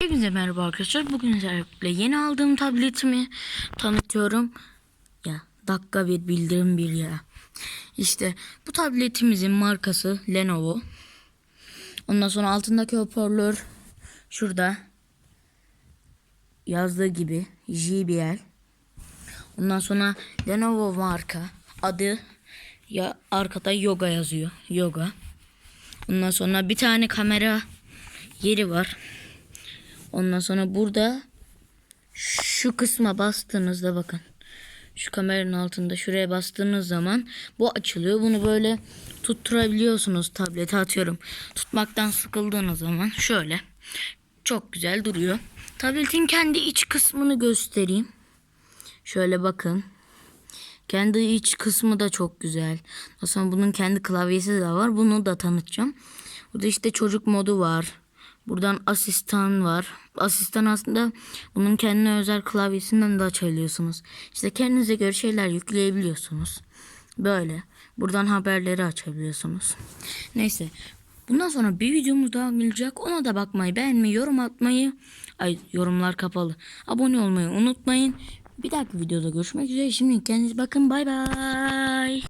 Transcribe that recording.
Hepinize merhaba arkadaşlar. Bugün sizlerle yeni aldığım tabletimi tanıtıyorum. Ya dakika bir bildirim bir ya. İşte bu tabletimizin markası Lenovo. Ondan sonra altındaki hoparlör şurada yazdığı gibi JBL. Ondan sonra Lenovo marka adı ya arkada yoga yazıyor. Yoga. Ondan sonra bir tane kamera yeri var. Ondan sonra burada şu kısma bastığınızda bakın. Şu kameranın altında şuraya bastığınız zaman bu açılıyor. Bunu böyle tutturabiliyorsunuz tablete atıyorum. Tutmaktan sıkıldığınız zaman şöyle. Çok güzel duruyor. Tabletin kendi iç kısmını göstereyim. Şöyle bakın. Kendi iç kısmı da çok güzel. Aslında bunun kendi klavyesi de var. Bunu da tanıtacağım. Burada işte çocuk modu var. Buradan asistan var. Asistan aslında bunun kendine özel klavyesinden de açabiliyorsunuz. İşte kendinize göre şeyler yükleyebiliyorsunuz. Böyle. Buradan haberleri açabiliyorsunuz. Neyse. Bundan sonra bir videomuz daha gelecek. Ona da bakmayı, beğenmeyi, yorum atmayı, ay yorumlar kapalı. Abone olmayı unutmayın. Bir dahaki videoda görüşmek üzere. Şimdi kendinize bakın. Bay bay.